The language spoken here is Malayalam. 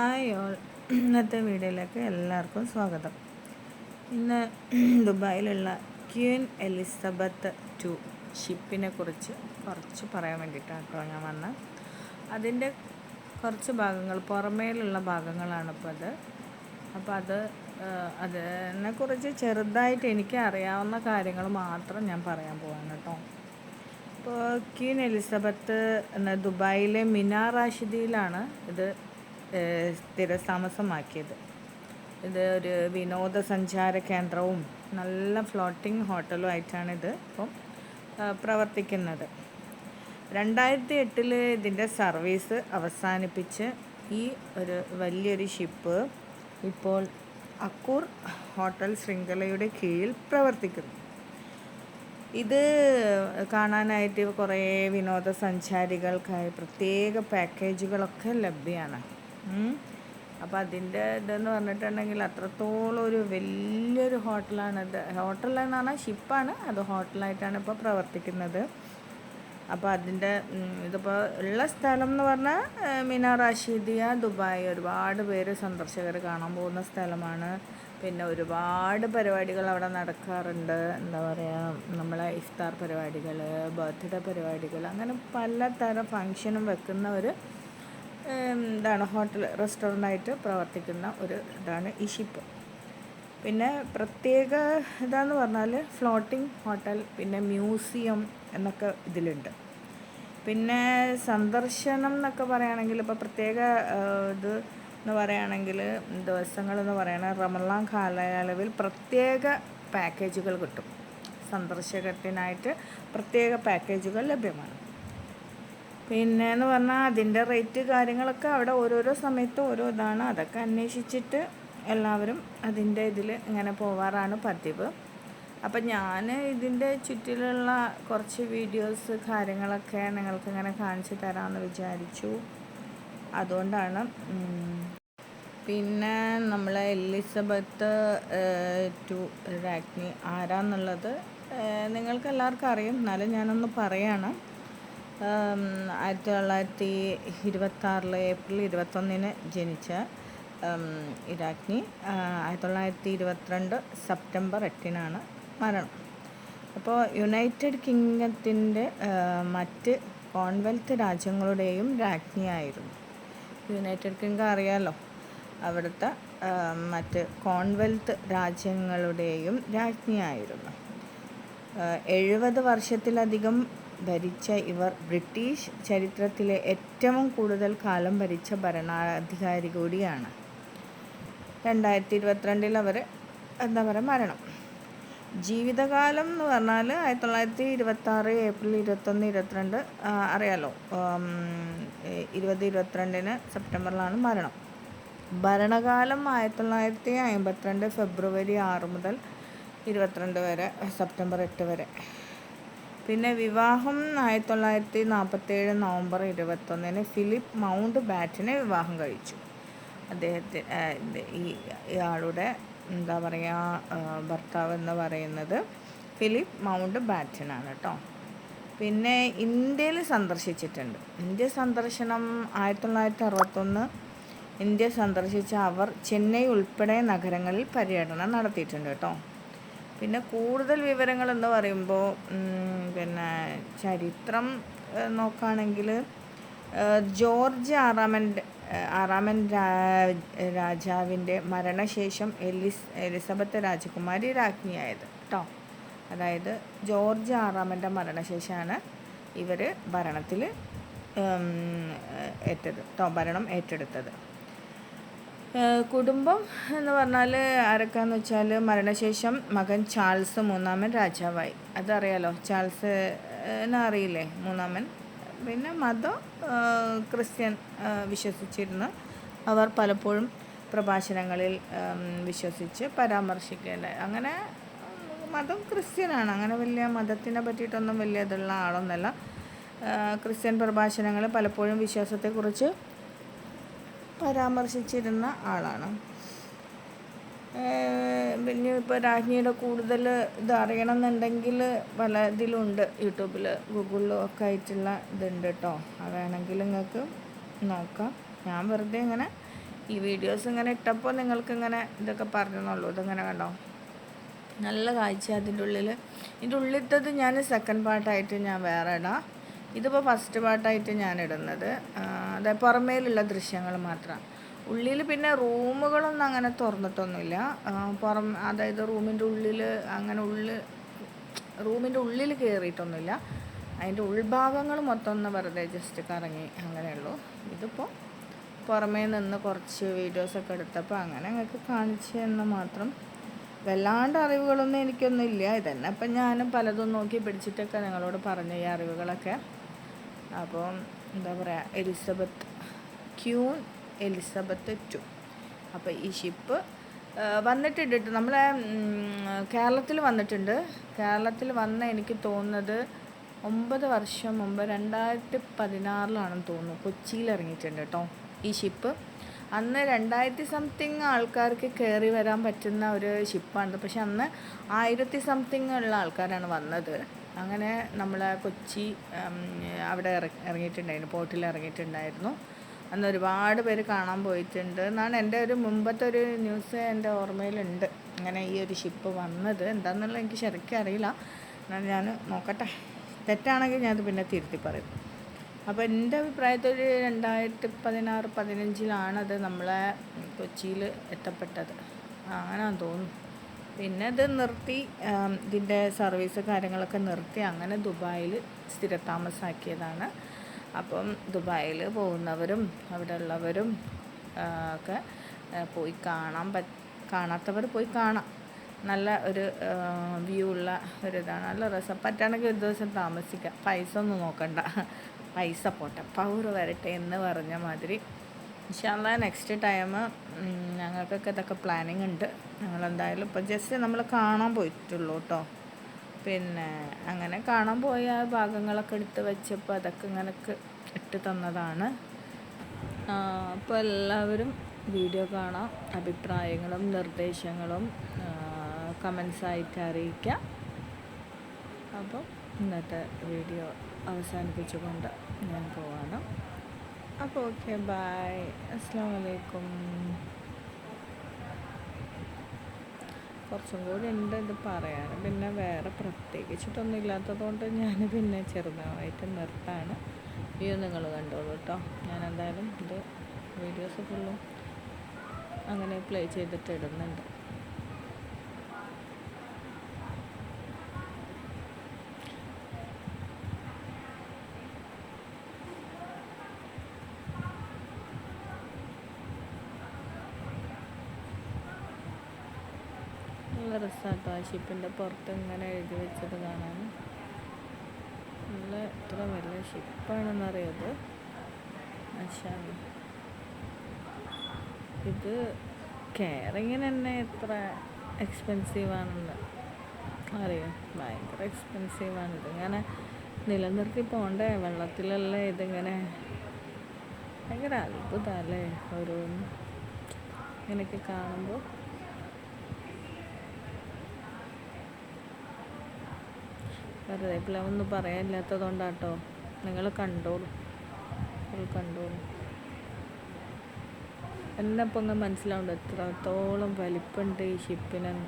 Hi all. ഇന്നത്തെ വീഡിയോയിലേക്ക് എല്ലാവർക്കും സ്വാഗതം. ഇന്ന് ദുബായിലുള്ള ക്യൂൻ എലിസബത്ത് ടു ഷിപ്പിനെ കുറിച്ച് കുറച്ച് പറയാൻ വേണ്ടിയിട്ടാണ് കേട്ടോ ഞാൻ വന്നത്. അതിന്റെ കുറച്ച് ഭാഗങ്ങൾ പുറമേലുള്ള ഭാഗങ്ങളാണ് ഇപ്പോൾ അത്. അപ്പോൾ അത് അതിനെക്കുറിച്ച് ചെറുതായിട്ട് എനിക്ക് അറിയാവുന്ന കാര്യങ്ങൾ മാത്രം ഞാൻ പറയാൻ പോവാണ് കേട്ടോ. ഇപ്പോൾ ക്യൂൻ എലിസബത്ത് എന്ന ദുബായിലെ മിനാർ റാഷിദിയിലാണ് ഇത് സ്ഥിരതാമസമാക്കിയത്. ഇത് ഒരു വിനോദസഞ്ചാര കേന്ദ്രവും നല്ല ഫ്ലോട്ടിംഗ് ഹോട്ടലും ആയിട്ടാണ് ഇത് ഇപ്പം പ്രവർത്തിക്കുന്നത്. രണ്ടായിരത്തി എട്ടിൽ ഇതിന്റെ സർവീസ് അവസാനിപ്പിച്ച് ഈ ഒരു വലിയൊരു ഷിപ്പ് ഇപ്പോൾ അക്കൂർ ഹോട്ടൽ ശൃംഖലയുടെ കീഴിൽ പ്രവർത്തിക്കുന്നു. ഇത് കാണാനായിട്ട് കുറേ വിനോദസഞ്ചാരികൾക്കായി പ്രത്യേക പാക്കേജുകളൊക്കെ ലഭ്യമാണ് അപ്പോൾ അതിന്റെ ഇതെന്ന് പറഞ്ഞിട്ടുണ്ടെങ്കിൽ അത്രത്തോളം ഒരു വലിയൊരു ഹോട്ടലാണ് ഇത്. ഹോട്ടലെന്ന് പറഞ്ഞാൽ ഷിപ്പാണ്. അത് ഹോട്ടലായിട്ടാണ് ഇപ്പോൾ പ്രവർത്തിക്കുന്നത്. അപ്പോൾ അതിന്റെ ഇതിപ്പോൾ ഉള്ള സ്ഥലം എന്ന് പറഞ്ഞാൽ മിനാ റാഷിദിയ ദുബായ്. ഒരുപാട് പേര് സന്ദർശകർ കാണാൻ പോകുന്ന സ്ഥലമാണ്. പിന്നെ ഒരുപാട് പരിപാടികൾ അവിടെ നടക്കാറുണ്ട്. എന്താ പറയുക നമ്മളെ ഇഫ്താർ പരിപാടികൾ ബർത്ത്ഡേ പരിപാടികൾ അങ്ങനെ പലതരം ഫങ്ഷനും വെക്കുന്ന ഒരു ഏം, ഇതാണ് ഹോട്ടൽ റെസ്റ്റോറന്റായിട്ട് പ്രവർത്തിക്കുന്ന ഒരു ഇതാണ് ഈ ഷിപ്പ്. പിന്നെ പ്രത്യേക ഇതാന്ന് പറഞ്ഞാൽ ഫ്ലോട്ടിംഗ് ഹോട്ടൽ പിന്നെ മ്യൂസിയം എന്നൊക്കെ ഇതിലുണ്ട്. പിന്നെ സന്ദർശനം എന്നൊക്കെ പറയുകയാണെങ്കിൽ ഇപ്പോൾ പ്രത്യേക ഇത് എന്ന് പറയുകയാണെങ്കിൽ ദിവസങ്ങളെന്ന് പറയുന്നത് റമലാൻ കാലയളവിൽ പ്രത്യേക പാക്കേജുകൾ കിട്ടും. സന്ദർശകത്തിനായിട്ട് പ്രത്യേക പാക്കേജുകൾ ലഭ്യമാണ്. പിന്നെ എന്ന് പറഞ്ഞാൽ അതിന്റെ റേറ്റ് കാര്യങ്ങളൊക്കെ അവിടെ ഓരോരോ സമയത്ത് ഓരോ ഇതാണ്. അതൊക്കെ അന്വേഷിച്ചിട്ട് എല്ലാവരും അതിന്റെ ഇതിൽ ഇങ്ങനെ പോവാറാണ് പതിവ്. അപ്പം ഞാൻ ഇതിന്റെ ചുറ്റിലുള്ള കുറച്ച് വീഡിയോസ് കാര്യങ്ങളൊക്കെ നിങ്ങൾക്ക് ഇങ്ങനെ കാണിച്ചു തരാമെന്ന് വിചാരിച്ചു. അതുകൊണ്ടാണ് പിന്നെ നമ്മളെ എലിസബത്ത് ടു രാജ്ഞി ആരാന്നുള്ളത് നിങ്ങൾക്ക് എല്ലാവർക്കും അറിയും. എന്നാലും ഞാനൊന്ന് പറയാണ്. ആയിരത്തി തൊള്ളായിരത്തി ഇരുപത്താറിൽ ഏപ്രിൽ ഇരുപത്തൊന്നിന് ജനിച്ച ഇരാജ്ഞി ആയിരത്തി തൊള്ളായിരത്തി ഇരുപത്തിരണ്ട് സെപ്റ്റംബർ എട്ടിനാണ് മരണം. അപ്പോൾ യുണൈറ്റഡ് കിങ്ഡത്തിന്റെ മറ്റ് കോൺവെൽത്ത് രാജ്യങ്ങളുടെയും രാജ്ഞിയായിരുന്നു യുണൈറ്റഡ് കിങ്ഡം അറിയാലോ? അവിടുത്തെ മറ്റ് കോൺവെൽത്ത് രാജ്യങ്ങളുടെയും രാജ്ഞിയായിരുന്നു എഴുപത് വർഷത്തിലധികം ഭരിച്ച ഇവർ ബ്രിട്ടീഷ് ചരിത്രത്തിലെ ഏറ്റവും കൂടുതൽ കാലം ഭരിച്ച ഭരണാധികാരി കൂടിയാണ്. രണ്ടായിരത്തി ഇരുപത്തിരണ്ടിൽ അവർ എന്താ പറയുക മരണം. ജീവിതകാലം എന്ന് പറഞ്ഞാൽ ആയിരത്തി തൊള്ളായിരത്തി ഇരുപത്താറ് ഏപ്രിൽ ഇരുപത്തൊന്ന് ഇരുപത്തിരണ്ട് അറിയാലോ ഇരുപത് ഇരുപത്തിരണ്ടിന് സെപ്റ്റംബറിലാണ് മരണം. ഭരണകാലം ആയിരത്തി തൊള്ളായിരത്തി അമ്പത്തിരണ്ട് ഫെബ്രുവരി ആറ് മുതൽ ഇരുപത്തിരണ്ട് വരെ സെപ്റ്റംബർ എട്ട് വരെ. പിന്നെ വിവാഹം ആയിരത്തി തൊള്ളായിരത്തി നാൽപ്പത്തേഴ് നവംബർ ഇരുപത്തൊന്നിന് ഫിലിപ്പ് മൗണ്ട് ബാറ്റിനെ വിവാഹം കഴിച്ചു. അദ്ദേഹത്തെ ഈ ഇയാളുടെ എന്താ പറയുക ഭർത്താവ് എന്ന് പറയുന്നത് ഫിലിപ്പ് മൗണ്ട് ബാറ്റനാണ് കേട്ടോ പിന്നെ ഇന്ത്യയിൽ സന്ദർശിച്ചിട്ടുണ്ട്. ഇന്ത്യ സന്ദർശനം ആയിരത്തി തൊള്ളായിരത്തി അറുപത്തൊന്ന് ഇന്ത്യ സന്ദർശിച്ച അവർ ചെന്നൈ ഉൾപ്പെടെ നഗരങ്ങളിൽ പര്യടനം നടത്തിയിട്ടുണ്ട് കേട്ടോ പിന്നെ കൂടുതൽ വിവരങ്ങൾ എന്ന് പറയുമ്പോൾ പിന്നെ ചരിത്രം നോക്കുകയാണെങ്കിൽ ജോർജ് ആറാമന്റെ ആറാമൻ രാജാവിന്റെ മരണശേഷം എലിസ് എലിസബത്ത് രാജകുമാരി രാജ്ഞിയായത് കേട്ടോ അതായത് ജോർജ് ആറാമന്റെ മരണശേഷമാണ് ഇവർ ഭരണത്തിൽ ഏറ്റത് കേട്ടോ ഭരണം ഏറ്റെടുത്തത്. കുടുംബം എന്ന് പറഞ്ഞാൽ ആരൊക്കെയാന്ന് വെച്ചാൽ മരണശേഷം മകൻ ചാൾസ് മൂന്നാമൻ രാജാവായി. അതറിയാലോ ചാൾസ് അറിയില്ലേ മൂന്നാമൻ. പിന്നെ മതം ക്രിസ്ത്യൻ വിശ്വസിച്ചിരുന്ന. അവർ പലപ്പോഴും പ്രഭാഷണങ്ങളിൽ വിശ്വസിച്ച് പരാമർശിക്കേണ്ട അങ്ങനെ മതം ക്രിസ്ത്യനാണ്. അങ്ങനെ വലിയ മതത്തിനെ പറ്റിയിട്ടൊന്നും വലിയ ഇതുള്ള ആളൊന്നല്ല. ക്രിസ്ത്യൻ പ്രഭാഷണങ്ങൾ പലപ്പോഴും വിശ്വാസത്തെക്കുറിച്ച് പരാമർശിച്ചിരുന്ന ആളാണ്. പിന്നെ ഇപ്പോൾ രാജ്ഞിയുടെ കൂടുതൽ ഇത് അറിയണമെന്നുണ്ടെങ്കിൽ പല ഇതിലുണ്ട്. യൂട്യൂബിൽ ഗൂഗിളിലും ഒക്കെ ആയിട്ടുള്ള ഇതുണ്ട് കേട്ടോ. അത് വേണമെങ്കിൽ നിങ്ങൾക്ക് നോക്കാം. ഞാൻ വെറുതെ ഇങ്ങനെ ഈ വീഡിയോസ് ഇങ്ങനെ ഇട്ടപ്പോൾ നിങ്ങൾക്ക് ഇങ്ങനെ ഇതൊക്കെ പറഞ്ഞെന്നുള്ളൂ. ഇതിങ്ങനെ കണ്ടോ? നല്ല കാഴ്ച അതിന്റെ ഉള്ളിൽ. ഇതിന്റെ ഉള്ളിത്തത് ഞാൻ സെക്കൻഡ് പാർട്ടായിട്ട് ഞാൻ വേറെ ഇടാം ഇതിപ്പോൾ ഫസ്റ്റ് പാർട്ടായിട്ട് ഞാൻ ഇടുന്നത്. അതായത് പുറമേലുള്ള ദൃശ്യങ്ങൾ മാത്രം. ഉള്ളിൽ പിന്നെ റൂമുകളൊന്നും അങ്ങനെ തുറന്നിട്ടൊന്നുമില്ല. പുറം അതായത് റൂമിന്റെ ഉള്ളിൽ അങ്ങനെ ഉള്ളിൽ റൂമിന്റെ ഉള്ളിൽ കയറിയിട്ടൊന്നുമില്ല അതിന്റെ ഉൾഭാഗങ്ങൾ മൊത്തം ഒന്ന് വെറുതെ ജസ്റ്റ് കറങ്ങി അങ്ങനെയുള്ളൂ. ഇതിപ്പോൾ പുറമേ നിന്ന് കുറച്ച് വീഡിയോസൊക്കെ എടുത്തപ്പോൾ അങ്ങനെ ഞങ്ങൾക്ക് കാണിച്ചു എന്ന് മാത്രം. വല്ലാണ്ട് അറിവുകളൊന്നും എനിക്കൊന്നും ഇല്ല ഇതന്നെ അപ്പം ഞാനും പലതും നോക്കി പിടിച്ചിട്ടൊക്കെ നിങ്ങളോട് പറഞ്ഞു ഈ അറിവുകളൊക്കെ. അപ്പം എന്താ പറയുക എലിസബത്ത് ക്യൂൺ എലിസബത്ത് ടു. അപ്പോൾ ഈ ഷിപ്പ് വന്നിട്ടുണ്ട് കേട്ടോ നമ്മളെ കേരളത്തിൽ വന്നിട്ടുണ്ട്. കേരളത്തിൽ വന്ന എനിക്ക് തോന്നുന്നത് ഒമ്പത് വർഷം മുമ്പ് രണ്ടായിരത്തി പതിനാറിലാണെന്ന് തോന്നുന്നു. കൊച്ചിയിൽ ഇറങ്ങിയിട്ടുണ്ട് കേട്ടോ ഈ ഷിപ്പ്. അന്ന് രണ്ടായിരത്തി സംതിങ് ആൾക്കാർക്ക് കയറി വരാൻ പറ്റുന്ന ഒരു ഷിപ്പാണ് പക്ഷെ അന്ന് ആയിരത്തി സംതിങ് ഉള്ള ആൾക്കാരാണ് വന്നത്. അങ്ങനെ നമ്മൾ കൊച്ചി അവിടെ ഇറ- ഇറങ്ങിയിട്ടുണ്ടായിരുന്നു പോർട്ടിൽ ഇറങ്ങിയിട്ടുണ്ടായിരുന്നു. അന്ന് ഒരുപാട് പേര് കാണാൻ പോയിട്ടുണ്ട്. എന്നാണ് എന്റെ ഒരു മുമ്പത്തെ ഒരു ന്യൂസ് എന്റെ ഓർമ്മയിലുണ്ട്. അങ്ങനെ ഈ ഒരു ഷിപ്പ് വന്നത്. എന്താണെന്നുള്ളത് എനിക്ക് ശരിക്കും അറിയില്ല. എന്നാൽ ഞാൻ നോക്കട്ടെ. തെറ്റാണെങ്കിൽ ഞാനത് പിന്നെ തിരുത്തി പറയും. അപ്പോൾ എന്റെ അഭിപ്രായത്തിൽ ഒരു രണ്ടായിരത്തി പതിനാറ് പതിനഞ്ചിലാണത് നമ്മളെ കൊച്ചിയിൽ എത്തപ്പെട്ടത്. അങ്ങനെയാണെന്ന് തോന്നുന്നു. പിന്നെ ഇത് നിർത്തി ഇതിന്റെ സർവീസ് കാര്യങ്ങളൊക്കെ നിർത്തി അങ്ങനെ ദുബായിൽ സ്ഥിരതാമസാക്കിയതാണ്. അപ്പം ദുബായിൽ പോകുന്നവരും അവിടെ ഉള്ളവരും ഒക്കെ പോയി കാണാൻ പ കാണാത്തവർ പോയി കാണാം. നല്ല ഒരു വ്യൂ ഉള്ള ഒരു ഇതാണ്. നല്ല രസം. പറ്റുകയാണെങ്കിൽ ഒരു ദിവസം താമസിക്കാം. പൈസ ഒന്നും നോക്കണ്ട. പൈസ പോട്ടെ. പവർ വരട്ടെ എന്ന് പറഞ്ഞ മാതിരി ഇൻഷാല്ല നെക്സ്റ്റ് ടൈം ഞങ്ങൾക്കൊക്കെ ഇതൊക്കെ പ്ലാനിങ് ഉണ്ട്. ഞങ്ങളെന്തായാലും ഇപ്പം ജസ്റ്റ് നമ്മൾ കാണാൻ പോയിട്ടുള്ളൂ കേട്ടോ പിന്നെ അങ്ങനെ കാണാൻ പോയ ഭാഗങ്ങളൊക്കെ എടുത്ത് വെച്ചപ്പോൾ അതൊക്കെ ഇങ്ങനൊക്കെ ഇട്ട് തന്നതാണ്. അപ്പോൾ എല്ലാവരും വീഡിയോ കാണാം. അഭിപ്രായങ്ങളും നിർദ്ദേശങ്ങളും കമൻസ് ആയിട്ട് അറിയിക്കാം. അപ്പോൾ ഇന്നത്തെ വീഡിയോ അവസാനിപ്പിച്ചുകൊണ്ട് ഞാൻ പോവാണ്. അപ്പോൾ ഓക്കെ ബായ് അസ്സാം വലൈക്കും കുറച്ചും കൂടി ഉണ്ട് ഇത് പറയാൻ. പിന്നെ വേറെ പ്രത്യേകിച്ചിട്ടൊന്നും ഇല്ലാത്തതുകൊണ്ട് ഞാൻ പിന്നെ ചെറുതായിട്ട് നിർത്താണ്. വ്യൂ നിങ്ങൾ കണ്ടോളൂ കേട്ടോ ഞാൻ എന്തായാലും ഇത് വീഡിയോസ് ഫുള്ളും അങ്ങനെ പ്ലേ ചെയ്തിട്ട് ഇടുന്നുണ്ട്. നല്ല രസമാട്ടോ ആ ഷിപ്പിന്റെ പുറത്ത് ഇങ്ങനെ എഴുതി വെച്ചത് കാണാൻ. നല്ല എത്ര വലിയ ഷിപ്പാണെന്നറിയത്. മാഷാഅല്ലാ. ഇത് കെയറിങ്ങിന് തന്നെ എത്ര എക്സ്പെൻസീവ് ആണെന്ന് അറിയാം? ഭയങ്കര എക്സ്പെൻസീവ് ആണ്. ഇതിങ്ങനെ നിലനിർത്തി പോകണ്ടേ വെള്ളത്തിലല്ലേ ഇതിങ്ങനെ? ഭയങ്കര അത്ഭുതമല്ലേ ഓരോന്നും. ഇങ്ങനെയൊക്കെ കാണുമ്പോൾ വെറുതെ ഒന്നും പറയാനില്ലാത്തത് കൊണ്ടാട്ടോ നിങ്ങൾ കണ്ടോളൂ. നിങ്ങൾ കണ്ടോളൂ. എന്നെ ഇപ്പം അങ്ങ് മനസ്സിലാവുന്നുണ്ട് എത്രത്തോളം വലിപ്പുണ്ട് ഈ ഷിപ്പിനെന്ന്